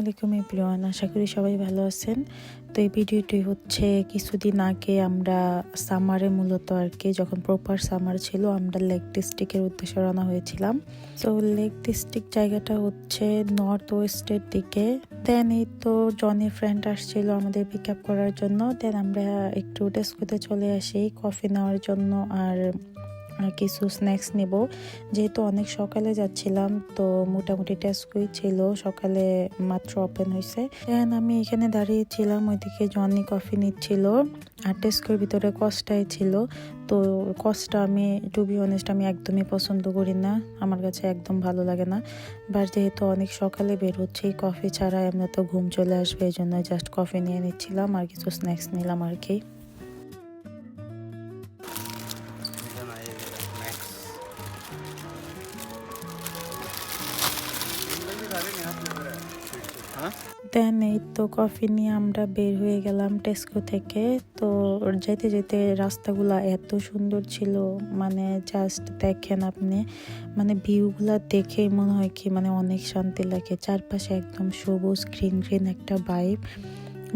আলাইকুম এভরিওয়ান, আশা করি সবাই ভালো আছেন। তো এই ভিডিওটি হচ্ছে কিছুদিন আগে আমরা সামারে মূলত আর কি যখন প্রপার সামার ছিল, আমরা লেক ডিস্ট্রিক্টের উদ্দেশ্যে রওনা হয়েছিলাম। তো লেক ডিস্ট্রিক্ট জায়গাটা হচ্ছে নর্থ ওয়েস্টের দিকে। দেন এই তো জনি ফ্রেন্ড আসছিল আমাদের পিক আপ করার জন্য। দেন আমরা একটু ডেস্কোতে চলে আসি কফি নেওয়ার জন্য। আর কিছু স্ন্যাক্স নেব। যেহেতু অনেক সকালে যাচ্ছিলাম, তো মোটামুটি টেস্কই ছিল, সকালে মাত্র ওপেন হয়েছে দেন আমি এখানে দাঁড়িয়েছিলাম, ওইদিকে জনি কফি নিচ্ছিল, আর টেস্কোর ভিতরে কস্টাই ছিল। তো কস্টটা আমি টু বি অনেস্ট আমি একদমই পছন্দ করি না, আমার কাছে একদম ভালো লাগে না। বাট যেহেতু অনেক সকালে বের হচ্ছে কফি ছাড়া এমনি তো ঘুম চলে আসবে, এই জন্য জাস্ট কফি নিয়ে নিচ্ছিলাম, আর কিছু স্ন্যাক্স নিলাম আর কি। দেন, এই তো কফি নিয়ে আমরা বের হয়ে গেলাম টেস্কো থেকে। তো যেতে যেতে রাস্তাগুলো এত সুন্দর ছিল মানে জাস্ট দেখেন আপনি মানে ভিউগুলো দেখেই মনে হয় কি মানে অনেক শান্তি লাগে। চারপাশে একদম সবুজ গ্রিন গ্রিন একটা বাইব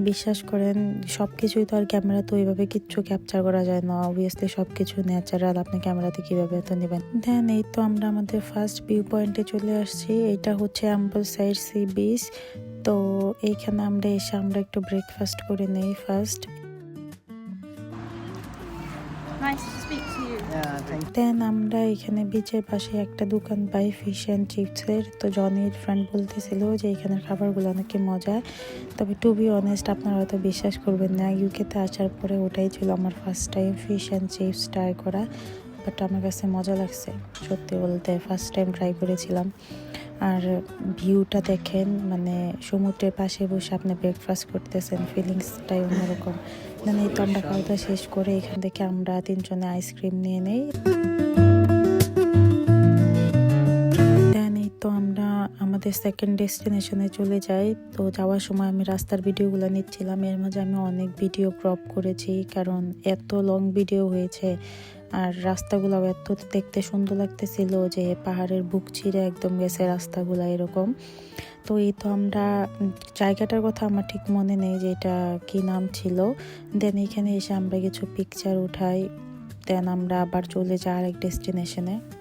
বিশ্বাস করেন সব কিছুই তো আর ক্যামেরা তো ওইভাবে কিচ্ছু ক্যাপচার করা যায় না। অবভিয়াসলি সব কিছু ন্যাচারাল আপনি ক্যামেরাতে কীভাবে এত নেবেন? দেন এই তো আমরা আমাদের ফার্স্ট ভিউ পয়েন্টে চলে আসছি। এটা হচ্ছে অ্যাম্বল সাইড সি বিচ তো এইখানে আমরা এসে আমরা একটু ব্রেকফাস্ট করে নেই first Nice to speak then আমরা এখানে বিচের পাশে একটা দোকান পাই ফিশ অ্যান্ড চিপসের তো জনির ফ্রেন্ড বলতেছিল যে এখানের খাবারগুলো অনেক মজা। তবে টু বি অনেস্ট আপনারা হয়তো বিশ্বাস করবেন না ইউকেতে আসার পরে ওটাই ছিল আমার first time fish and chips try করা। বাট আমার কাছে মজা লাগছে, সত্যি বলতে ফার্স্ট টাইম ট্রাই করেছিলাম। আর ভিউটা দেখেন মানে সমুদ্রের পাশে বসে আপনি ব্রেকফাস্ট করতেছেন ফিলিংসটাই অন্যরকম। মানে এই তো আমরা খাওয়া দাওয়া শেষ করে এখান থেকে আমরা তিনজনে আইসক্রিম নিয়ে নেই। তো আমরা আমাদের সেকেন্ড ডেস্টিনেশনে চলে যাই। তো যাওয়ার সময় আমি রাস্তার ভিডিওগুলো নিচ্ছিলাম। এর মাঝে আমি অনেক ভিডিও ক্রপ করেছি কারণ এত লং ভিডিও হয়েছে। আর রাস্তাগুলো এত দেখতে সুন্দর লাগতেছিল যে পাহাড়ের বুক ছিঁড়ে একদম গেছে রাস্তাগুলো এরকম। তো এই তো আমরা জায়গাটার কথা আমার ঠিক মনে নেই যে এটা কী নাম ছিল। দেন এখানে এসে আমরা কিছু পিকচার উঠাই দেন আমরা আবার চলে যাই আরেক ডেস্টিনেশনে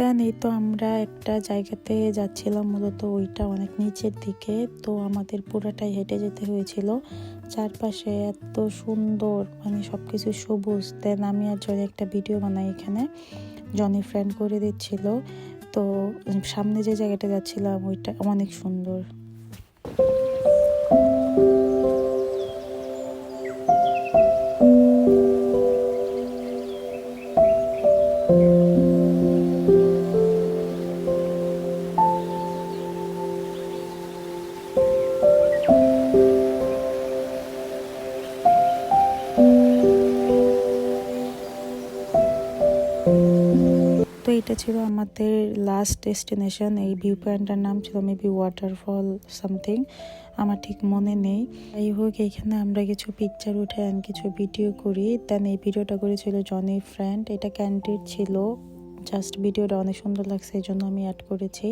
দেন এই তো আমরা একটা জায়গাতে যাচ্ছিলাম, মূলত ওইটা অনেক নিচের দিকে। তো আমাদের পুরাটাই হেঁটে যেতে হয়েছিল। চারপাশে এত সুন্দর মানে সব কিছু সবুজ। দেন আমি আর জনি একটা ভিডিও বানাই এখানে। জনি ফ্রেন্ড করে দিচ্ছিল। তো সামনে যে জায়গাটা যাচ্ছিলাম, ওইটা অনেক সুন্দর। এটা ছিল আমাদের লাস্ট ডেস্টিনেশন এই ভিউ পয়েন্টটার নাম ছিল মেবি ওয়াটারফল সামথিং আমার ঠিক মনে নেই। এই হোক এখানে আমরা কিছু পিকচার উঠে অ্যান্ড কিছু ভিডিও করি। দেন এই ভিডিওটা করেছিল জনি ফ্রেন্ড এটা ক্যান্ডিড ছিল। জাস্ট ভিডিওটা অনেক সুন্দর লাগছে, এই জন্য আমি অ্যাড করেছি।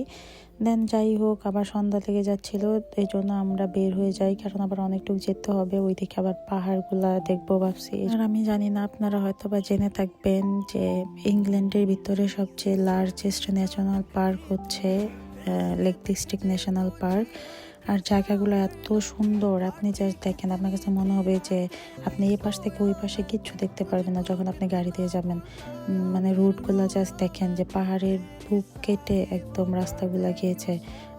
দেন যাই হোক, আবার সন্ধ্যা লেগে যাচ্ছিল, এই জন্য আমরা বের হয়ে যাই, কারণ আবার অনেকটুকু যেতে হবে, ওইদিকে আবার পাহাড়গুলা দেখব ভাবছি। আর আমি জানি না, আপনারা হয়তো বা জেনে থাকবেন যে ইংল্যান্ডের ভিতরে সবচেয়ে লার্জেস্ট ন্যাশনাল পার্ক হচ্ছে লেক ডিস্ট্রিক্ট ন্যাশনাল পার্ক আর জায়গাগুলো এত সুন্দর। আপনি জাস্ট দেখেন, আপনার কাছে মনে হবে যে আপনি এই পাশ থেকে ওই পাশে কিচ্ছু দেখতে পারবেন না যখন আপনি গাড়ি দিয়ে যাবেন। মানে রুটগুলো জাস্ট দেখেন যে পাহাড়ের বুক কেটে একদম রাস্তাগুলো গিয়েছে।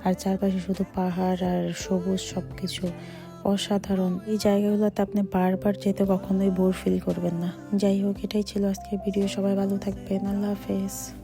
আর চারপাশে শুধু পাহাড় আর সবুজ সব কিছু অসাধারণ। এই জায়গাগুলোতে আপনি বারবার যেতে কখনোই বোর ফিল করবেন না। যাই হোক, এটাই ছিল আজকের ভিডিও সবাই ভালো থাকবেন। আল্লাহ হাফেজ।